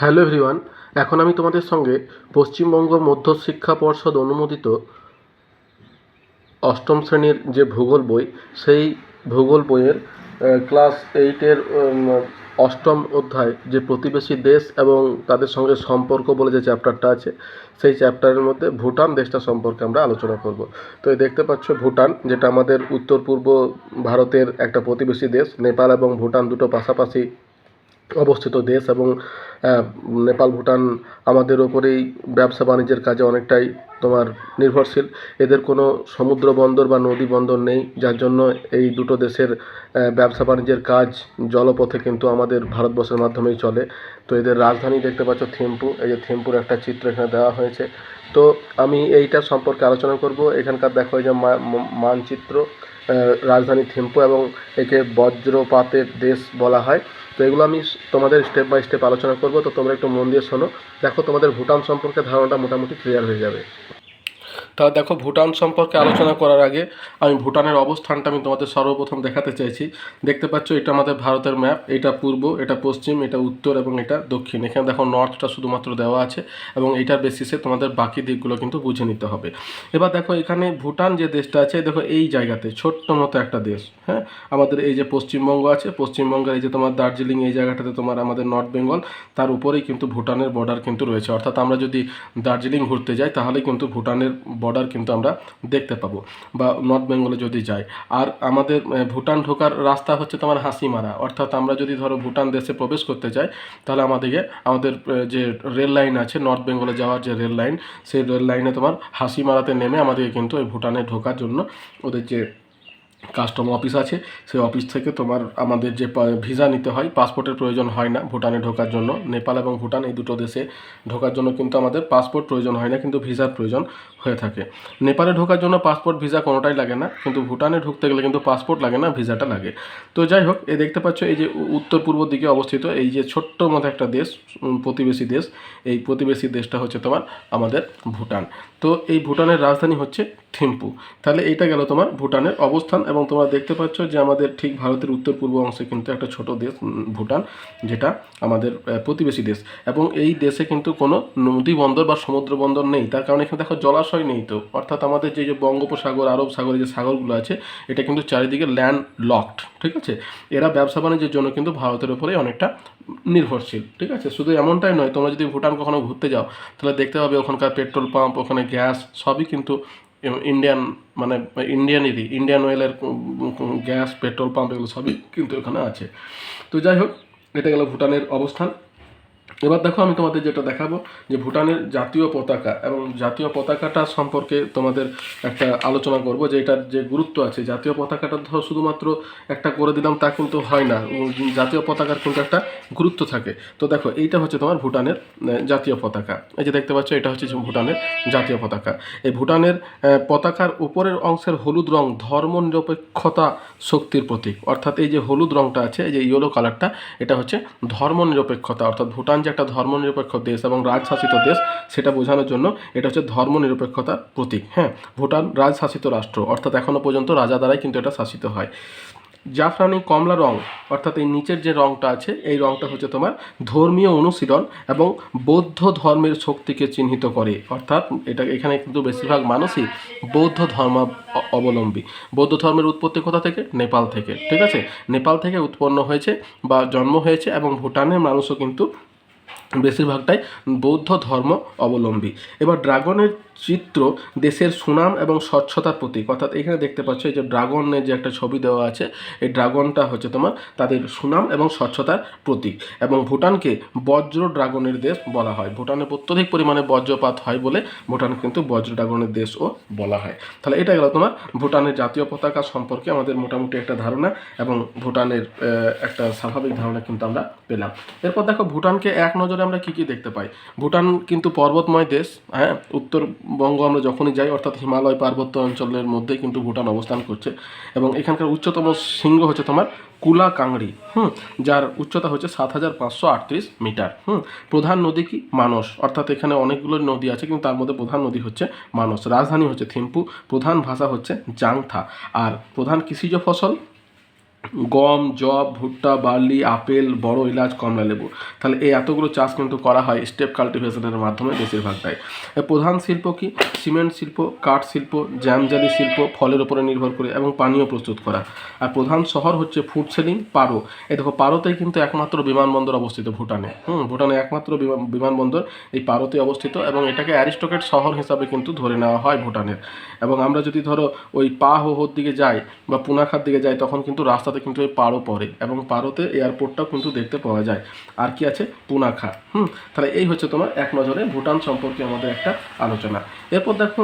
Hello everyone, এখন আমি তোমাদের সঙ্গে পশ্চিমবঙ্গ মধ্য শিক্ষা পর্ষদ অনুমোদিত অষ্টম শ্রেণির যে ভূগোল বই, সেই ভূগোল বইয়ের ক্লাস এইটের অষ্টম অধ্যায় যে প্রতিবেশী দেশ এবং তাদের সঙ্গে সম্পর্ক বলে যে চ্যাপ্টারটা আছে, সেই চ্যাপ্টারের মধ্যে ভুটান দেশটা সম্পর্কে আমরা আলোচনা করব। তো দেখতে পাচ্ছ ভুটান, যেটা আমাদের উত্তর পূর্ব ভারতের একটা প্রতিবেশী দেশ, নেপাল এবং ভুটান দুটো পাশাপাশি অবস্থিত দেশ এবং নেপাল, ভুটান আমাদের ওপরেই ব্যবসা বাণিজ্যের কাজে অনেকটাই তোমার নির্ভরশীল। এদের কোনো সমুদ্র বন্দর বা নদী বন্দর নেই, যার জন্য এই দুটো দেশের ব্যবসা বাণিজ্যের কাজ জলপথে কিন্তু আমাদের ভারতবর্ষের মাধ্যমেই চলে। তো এদের রাজধানী দেখতে পাচ্ছ থিম্পু, এই যে থিম্পুর একটা চিত্র এখানে দেওয়া হয়েছে। তো আমি এইটা সম্পর্কে আলোচনা করব। এখানকার দেখো এই যে মানচিত্র রাজধানী থিম্পু এবং একে বজ্রপাতের দেশ বলা হয়। তো এগুলো আমি তোমাদের স্টেপ বাই স্টেপ আলোচনা করব। তো তোমরা একটু মন দিয়ে শোনো। দেখো তোমাদের ভুটান সম্পর্কে ধারণাটা মোটামুটি ক্লিয়ার হয়ে যাবে। তাহলে দেখো, ভুটান সম্পর্কে আলোচনা করার আগে আমি ভুটানের অবস্থানটা আমি তোমাদের সর্বপ্রথম দেখাতে চাইছি। দেখতে পাচ্ছ, এটা আমাদের ভারতের ম্যাপ, এটা পূর্ব, এটা পশ্চিম, এটা উত্তর এবং এটা দক্ষিণ। এখানে দেখো, নর্থটা শুধুমাত্র দেওয়া আছে এবং এটার বেসিসে তোমাদের বাকি দিকগুলো কিন্তু বুঝে নিতে হবে। এবার দেখো, এখানে ভুটান যে দেশটা আছে, দেখো, এই জায়গাতে ছোট্ট মতো একটা দেশ হ্যাঁ? আমাদের এই যে পশ্চিমবঙ্গ আছে, পশ্চিমবঙ্গের এই যে তোমার দার্জিলিং, এই জায়গাটাতে তোমার আমাদের নর্থ বেঙ্গল, তার উপরেই কিন্তু ভুটানের বর্ডার কিন্তু রয়েছে। অর্থাৎ আমরা যদি দার্জিলিং ঘুরতে যাই, তাহলে কিন্তু ভুটানের বর্ডার কিন্তু আমরা দেখতে পাবো, বা নর্থ বেঙ্গলে যদি যাই। আর আমাদের ভুটান ঢোকার রাস্তা হচ্ছে তোমার হাসিমারা। অর্থাৎ আমরা যদি ধরো ভুটান দেশে প্রবেশ করতে চাই তাহলে আমাদেরকে, আমাদের যে রেল লাইন আছে নর্থ বেঙ্গলে যাওয়ার যে রেল লাইন, সেই রেল লাইনে তোমার হাসিমারাতে নেমে আমাদেরকে কিন্তু ওই ভুটানে ঢোকার জন্য ওদের যে কাস্টম অফিস আছে, সেই অফিস থেকে তোমার আমাদের যে ভিসা নিতে হয়, পাসপোর্টের প্রয়োজন হয় না ভুটানে ঢোকার জন্য। নেপাল এবং ভুটান এই দুটো দেশে ঢোকার জন্য কিন্তু আমাদের পাসপোর্ট প্রয়োজন হয় না, কিন্তু ভিসার প্রয়োজন হয়ে থাকে। নেপালে ঢোকার জন্য পাসপোর্ট, ভিসা কোনোটাই লাগে না, কিন্তু ভুটানে ঢুকতে গেলে কিন্তু পাসপোর্ট লাগে না, ভিসাটা লাগে। তো যাই হোক এই দেখতে পাচ্ছ এই যে উত্তর পূর্ব দিকে অবস্থিত এই যে ছোট্ট মতো একটা দেশ প্রতিবেশী দেশ, এই প্রতিবেশী দেশটা হচ্ছে তোমার আমাদের ভুটান। তো এই ভুটানের রাজধানী হচ্ছে থিম্পু। তাহলে এইটা গেল তোমার ভুটানের অবস্থান এবং তোমরা দেখতে পাচ্ছ যে আমাদের ঠিক ভারতের উত্তর পূর্ব অংশে কিন্তু একটা ছোট দেশ ভুটান, যেটা আমাদের প্রতিবেশী দেশ। এবং এই দেশে কিন্তু কোনো নদী বন্দর বা সমুদ্র বন্দর নেই। তার কারণে এখানে দেখো জলাশয় নেই তো। অর্থাৎ আমাদের যে যে বঙ্গোপসাগর, আরব সাগরের যে সাগরগুলো আছে, এটা কিন্তু চারিদিকে ল্যান্ড লকড ঠিক আছে? এরা ব্যবসা বাণিজ্যের জন্য কিন্তু ভারতের উপরেই অনেকটা নির্ভরশীল, ঠিক আছে? শুধু এমনটাই নয়, তোমরা যদি ভুটান কখনো ঘুরতে যাও, তাহলে দেখতে পাবে ওখানকার পেট্রোল পাম্প, ওখানে গ্যাস, সবই কিন্তু ইন্ডিয়ান মানে ইন্ডিয়ান ইন্ডিয়ানেরই ইন্ডিয়ান অয়েলের গ্যাস পেট্রোল পাম্প এগুলো সবই কিন্তু এখানে আছে। তো যাই হোক, এটা গেল ভুটানের অবস্থান। এবার দেখো আমি তোমাদের যেটা দেখাবো, যে ভুটানের জাতীয় পতাকা এবং জাতীয় পতাকাটা সম্পর্কে তোমাদের একটা আলোচনা করব, যে এটার যে গুরুত্ব আছে। জাতীয় পতাকাটা ধরো শুধুমাত্র একটা করে দিলাম, তা কিন্তু হয় না। জাতীয় পতাকার কিন্তু একটা গুরুত্ব থাকে। তো দেখো, এইটা হচ্ছে তোমার ভুটানের জাতীয় পতাকা। এই যে দেখতে পাচ্ছ, এটা হচ্ছে ভুটানের জাতীয় পতাকা। এই ভুটানের পতাকার উপরের অংশের হলুদ রং ধর্মনিরপেক্ষতা শক্তির প্রতীক। অর্থাৎ এই যে হলুদ রংটা আছে, এই যে ইয়েলো কালারটা এটা হচ্ছে ধর্মনিরপেক্ষতা। অর্থাৎ ভুটান যে একটা ধর্মনিরপেক্ষ দেশ এবং রাজশাসিত দেশ, সেটা বোঝানোর জন্য এটা হচ্ছে ধর্মনিরপেক্ষতার প্রতীক হ্যাঁ? ভুটান রাজশাসিত রাষ্ট্র, অর্থাৎ এখনও পর্যন্ত রাজা দ্বারাই কিন্তু এটা শাসিত হয়। জাফরানি কমলা রং, অর্থাৎ এই নিচের যে রংটা আছে, এই রংটা হচ্ছে তোমার ধর্মীয় অনুশীলন এবং বৌদ্ধ ধর্মের শক্তিকে চিহ্নিত করে। অর্থাৎ এটা এখানে কিন্তু বেশিরভাগ মানুষই বৌদ্ধ ধর্ম অবলম্বী। বৌদ্ধ ধর্মের উৎপত্তি কোথা থেকে? নেপাল থেকে, ঠিক আছে? নেপাল থেকে উৎপন্ন হয়েছে বা জন্ম হয়েছে এবং ভুটানের মানুষও কিন্তু বেশিরভাগটাই বৌদ্ধ ধর্ম অবলম্বী। এবার ড্রাগনের চিত্র দেশের সুনাম এবং স্বচ্ছতার প্রতীক। অর্থাৎ এখানে দেখতে পাচ্ছ এই যে ড্রাগনের যে একটা ছবি দেওয়া আছে, এই ড্রাগনটা হচ্ছে তোমার তাদের সুনাম এবং স্বচ্ছতার প্রতীক। এবং ভুটানকে বজ্র ড্রাগনের দেশ বলা হয়। ভুটানে অত্যধিক পরিমাণে বজ্রপাত হয় বলে ভুটান কিন্তু বজ্র ড্রাগনের দেশও বলা হয়। তাহলে এটা গেল তোমার ভুটানের জাতীয় পতাকা সম্পর্কে আমাদের মোটামুটি একটা ধারণা এবং ভুটানের একটা স্বাভাবিক ধারণা কিন্তু আমরা পেলাম। এরপর দেখো ভুটানকে এক নজরে আমরা কি কি দেখতে পাই? ভুটান কিন্তু পর্বতময় দেশ হ্যাঁ? উত্তরবঙ্গ আমরা যখনই যাই, অর্থাৎ হিমালয় পার্বত্য অঞ্চলের মধ্যে কিন্তু ভুটান অবস্থান করছে। এবং এখানকার উচ্চতম শৃঙ্গ হচ্ছে তোমার কুলা কাংড়ি হুম? যার উচ্চতা হচ্ছে সাত হাজার পাঁচশো আটত্রিশ মিটার, হুম? প্রধান নদী কি? মানস। অর্থাৎ এখানে অনেকগুলো নদী আছে, কিন্তু তার মধ্যে প্রধান নদী হচ্ছে মানস। রাজধানী হচ্ছে থিম্পু, প্রধান ভাষা হচ্ছে জাংথা। আর প্রধান কৃষিজ ফসল? গম জব ভুট্টা, বার্লি, আপেল, বড় এলাচ, কমলা লেবু। তাহলে এই এতগুলো চাষ কিন্তু করা হয় স্টেপ কাল্টিভেশনের মাধ্যমে বেশিরভাগটাই। প্রধান শিল্প কি? সিমেন্ট শিল্প, কাঠ শিল্প, জ্যামজালি শিল্প, ফলের উপরে নির্ভর করে এবং পানীয় প্রস্তুত করা। আর প্রধান শহর হচ্ছে ফুড সেলিং, পারো। এ দেখো, পারোতেই কিন্তু একমাত্র বিমানবন্দর অবস্থিত, ভুটানে। হুম, ভুটানে একমাত্র বিমানবন্দর এই পারোতে অবস্থিত এবং এটাকে অ্যারিস্টোকেট শহর হিসাবে কিন্তু ধরে নেওয়া হয় ভুটানের। এবং আমরা যদি ধরো ওই পা হোহোর দিকে যাই বা পুনাখার দিকে যাই, তখন কিন্তু রাস্তাতে কিন্তু ওই পারো পড়ে এবং পারোতে এয়ারপোর্টটাও কিন্তু দেখতে পাওয়া যায়। আর কি আছে? পুনাখা। হুম, তাহলে এই হচ্ছে তোমার এক নজরে ভুটান সম্পর্কে আমাদের একটা আলোচনা। এরপর দেখো,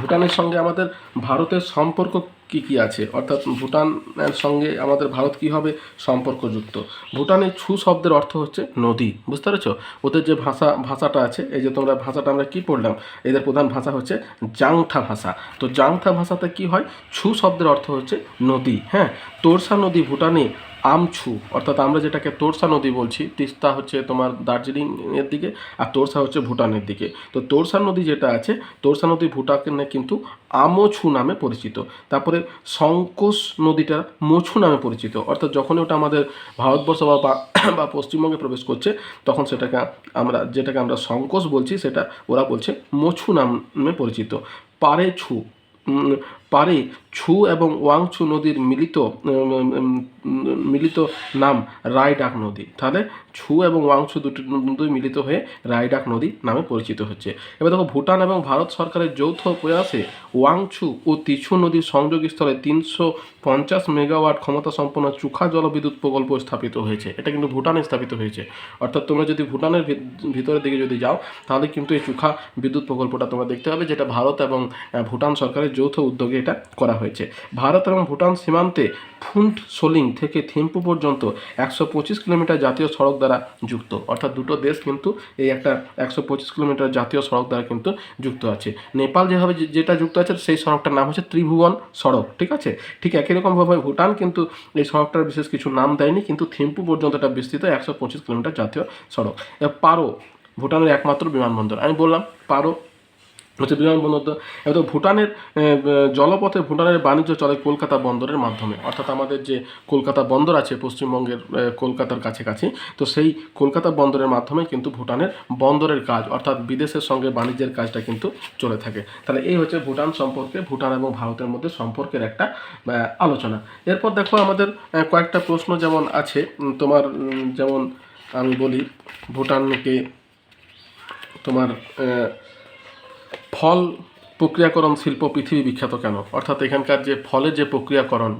ভুটানের সঙ্গে আমাদের ভারতের সম্পর্ক কি কি আছে? অর্থাৎ ভুটানের সঙ্গে আমাদের ভারত কি হবে? সম্পর্কযুক্ত। ভুটানের ছু শব্দের অর্থ হচ্ছে নদী। বুঝতে পেরেছ? ওদের যে ভাষা, ভাষাটা আছে, এই যে তোমরা ভাষাটা আমরা কি পড়লাম? এদের প্রধান ভাষা হচ্ছে জাংথা ভাষা। তো জাংথা ভাষাতে কি হয়? ছু শব্দের অর্থ হচ্ছে নদী। হ্যাঁ? তোরসা নদী ভুটানে আমছু অর্থাৎ আমরা যেটাকে তোরসা নদী বলছি তিস্তা হচ্ছে তোমার দার্জিলিং এর দিকে আর তোরসা হচ্ছে ভুটানের দিকে। তো তোরসা নদী যেটা আছে তোরসা নদী ভুটানে কিন্তু আমছু নামে পরিচিত। তারপরে সংকোষ নদীটা মছু নামে পরিচিত। অর্থাৎ যখন ওটা আমাদের ভারতবর্ষ বা বা- পশ্চিমবঙ্গে প্রবেশ করছে তখন সেটাকে আমরা যেটাকে আমরা সংকোষ বলছি সেটা ওরা বলছে মছু নামে পরিচিত। পারে ছু উম, পারে ছু এবং ওয়াংছু নদীর মিলিত মিলিত নাম রায়ডাক নদী। তাহলে ছু এবং ওয়াংছু দুটি নদী মিলিত হয়ে রায়ডাক নদী নামে পরিচিত হচ্ছে। এবার দেখো, ভুটান এবং ভারত সরকারের যৌথ প্রয়াসে ওয়াংছু ও তিছু নদীর সংযোগস্থলে তিনশো পঞ্চাশ মেগাওয়াট ক্ষমতা সম্পন্ন চুখা জলবিদ্যুৎ প্রকল্প স্থাপিত হয়েছে। এটা কিন্তু ভুটানে স্থাপিত হয়েছে। অর্থাৎ তোমরা যদি ভুটানের ভিতরের দিকে যদি যাও, তাহলে কিন্তু এই চুখা বিদ্যুৎ প্রকল্পটা তোমরা দেখতে পাবে, যেটা ভারত এবং ভুটান সরকারের যৌথ উদ্যোগে এটা করা হয়েছে। ভারত এবং ভুটান সীমান্তে ফুন্ট সোলিং থেকে থিম্পু পর্যন্ত একশো পঁচিশ কিলোমিটার জাতীয় সড়ক দ্বারা যুক্ত। অর্থাৎ দুটো দেশ কিন্তু এই একটা একশো পঁচিশ কিলোমিটার জাতীয় সড়ক দ্বারা কিন্তু যুক্ত আছে। নেপাল যেভাবে যেটা যুক্ত আছে, সেই সড়কটার নাম হচ্ছে ত্রিভুবন সড়ক, ঠিক আছে? ঠিক একই রকমভাবে ভুটান কিন্তু এই সড়কটার বিশেষ কিছু নাম দেয়নি, কিন্তু থিম্পু পর্যন্ত এটা বিস্তৃত একশো পঁচিশ কিলোমিটার জাতীয় সড়ক। পারো, ভুটানের একমাত্র বিমানবন্দর। আমি বললাম পারো হচ্ছে বিমানবন্দর তো ভুটানের জলপথে ভুটানের বাণিজ্য চলে কলকাতা বন্দরের মাধ্যমে। অর্থাৎ আমাদের যে কলকাতা বন্দর আছে, পশ্চিমবঙ্গের কলকাতার কাছাকাছি, তো সেই কলকাতা বন্দরের মাধ্যমে কিন্তু ভুটানের বন্দরের কাজ, অর্থাৎ বিদেশের সঙ্গে বাণিজ্যের কাজটা কিন্তু চলে থাকে। তাহলে এই হচ্ছে ভুটান সম্পর্কে, ভুটান এবং ভারতের মধ্যে সম্পর্কের একটা আলোচনা। এরপর দেখো আমাদের কয়েকটা প্রশ্ন যেমন আছে তোমার যেমন আমি বলি, ভুটানকে তোমার ফল প্রক্রিয়াকরণ শিল্প পৃথিবী বিখ্যাত কেন? অর্থাৎ এখানকার যে ফলের যে প্রক্রিয়াকরণ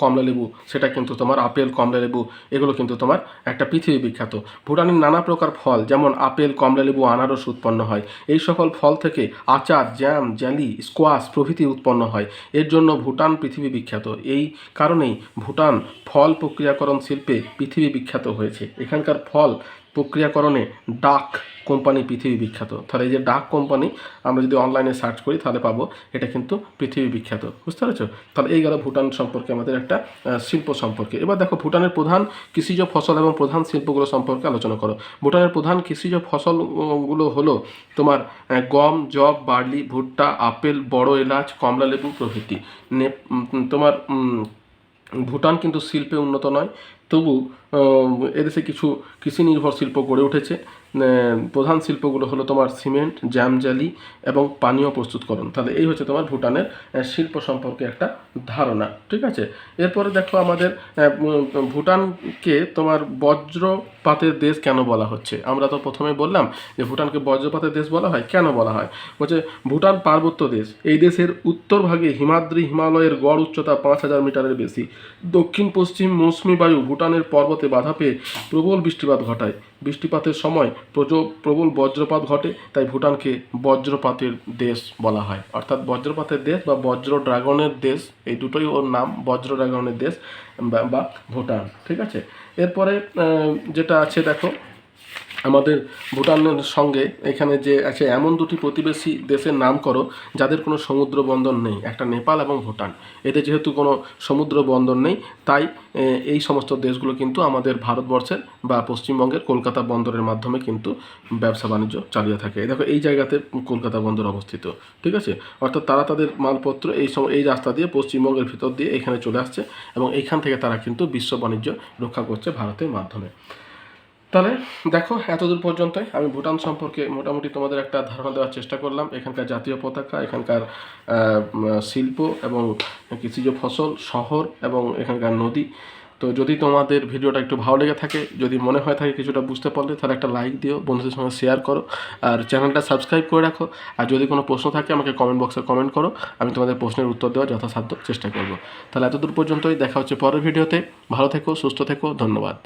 কমলা লেবু, সেটা কিন্তু তোমার আপেল, কমলা লেবু, এগুলো কিন্তু তোমার একটা পৃথিবী বিখ্যাত। ভুটানের নানা প্রকার ফল, যেমন আপেল, কমলা লেবু, আনারস উৎপন্ন হয়। এই সকল ফল থেকে আচার, জ্যাম জ্যালি স্কোয়াশ প্রভৃতি উৎপন্ন হয়। এর জন্য ভুটান পৃথিবী বিখ্যাত। এই কারণেই ভুটান ফল প্রক্রিয়াকরণ শিল্পে পৃথিবী বিখ্যাত হয়েছে। এখানকার ফল প্রক্রিয়াকরণে ডাক কোম্পানি পৃথিবী বিখ্যাত। তাহলে এই যে ডাক কোম্পানি, আমরা যদি অনলাইনে সার্চ করি, তাহলে পাবো, এটা কিন্তু পৃথিবী বিখ্যাত। বুঝতে পেরেছ? তাহলে এই গেল ভুটান সম্পর্কে, আমাদের একটা শিল্প সম্পর্কে। এবার দেখো, ভুটানের প্রধান কৃষিজ ফসল এবং প্রধান শিল্পগুলো সম্পর্কে আলোচনা করো। ভুটানের প্রধান কৃষিজ ফসলগুলো হলো তোমার গম জব বার্লি, ভুট্টা, আপেল, বড় এলাচ, কমলা লেবু প্রভৃতি। তোমার ভুটান কিন্তু শিল্পে উন্নত নয় তবু এদেশে কিছু কৃষি নির্ভর শিল্প গড়ে উঠেছে। প্রধান শিল্পগুলো হলো তোমার সিমেন্ট জ্যামজালি এবং পানীয় প্রস্তুতকরণ। তাহলে এই হচ্ছে তোমার ভুটানের শিল্প সম্পর্কে একটা ধারণা, ঠিক আছে? এরপরে দেখো আমাদের ভুটানকে তোমার বজ্রপাতের দেশ কেন বলা হচ্ছে? আমরা তো প্রথমে বললাম যে ভুটানকে বজ্রপাতের দেশ বলা হয়। কেন বলা হয়? বলছে, ভুটান পার্বত্য দেশ। এই দেশের উত্তর ভাগে হিমাদ্রি হিমালয়ের গড় উচ্চতা পাঁচ হাজার মিটারের বেশি। দক্ষিণ পশ্চিম মৌসুমি বায়ু ভুটানের পর্বতে বাধা পেয়ে প্রবল বৃষ্টিপাত ঘটায়। বৃষ্টিপাতের সময় প্রবল বজ্রপাত ঘটে, তাই ভুটানকে বজ্রপাতের দেশ বলা হয়। অর্থাৎ বজ্রপাতের দেশ বা বজ্র ড্রাগনের দেশ, এই দুটোই ওর নাম, বজ্র ড্রাগনের দেশ বা ভুটান, ঠিক আছে? এরপরে যেটা আছে দেখো আমাদের ভুটানের সঙ্গে এখানে যে আছে এমন দুটি প্রতিবেশী দেশের নাম করো যাদের কোনো সমুদ্র বন্দর নেই, একটা নেপাল এবং ভুটান। এতে যেহেতু কোনো সমুদ্র বন্দর নেই, তাই এই সমস্ত দেশগুলো কিন্তু আমাদের ভারতবর্ষের বা পশ্চিমবঙ্গের কলকাতা বন্দরের মাধ্যমে কিন্তু ব্যবসা বাণিজ্য চালিয়ে থাকে। দেখো, এই জায়গাতে কলকাতা বন্দর অবস্থিত, ঠিক আছে? অর্থাৎ তারা তাদের মালপত্র এই সম, এই রাস্তা দিয়ে পশ্চিমবঙ্গের ভিতর দিয়ে এখানে চলে আসছে এবং এইখান থেকে তারা কিন্তু বিশ্ব বাণিজ্য রক্ষা করছে ভারতের মাধ্যমে। তাহলে দেখো, এতদূর পর্যন্তই আমি ভুটান সম্পর্কে মোটামুটি তোমাদের একটা ধারণা দেওয়ার চেষ্টা করলাম। এখানকার জাতীয় পতাকা, এখানকার শিল্প এবং কৃষিজ ফসল, শহর এবং এখানকার নদী। তো যদি তোমাদের ভিডিওটা একটু ভালো লেগে থাকে, যদি মনে হয় থাকে কিছুটা বুঝতে পারলে, তাহলে একটা লাইক দিও, বন্ধুদের সঙ্গে শেয়ার করো, আর চ্যানেলটা সাবস্ক্রাইব করে রাখো। আর যদি কোনো প্রশ্ন থাকে, আমাকে কমেন্ট বক্সে কমেন্ট করো, আমি তোমাদের প্রশ্নের উত্তর দেওয়ার যথাসাধ্য চেষ্টা করব। তাহলে এতদূর পর্যন্তই, দেখা হচ্ছে পরের ভিডিওতে। ভালো থেকো, সুস্থ থেকো, ধন্যবাদ।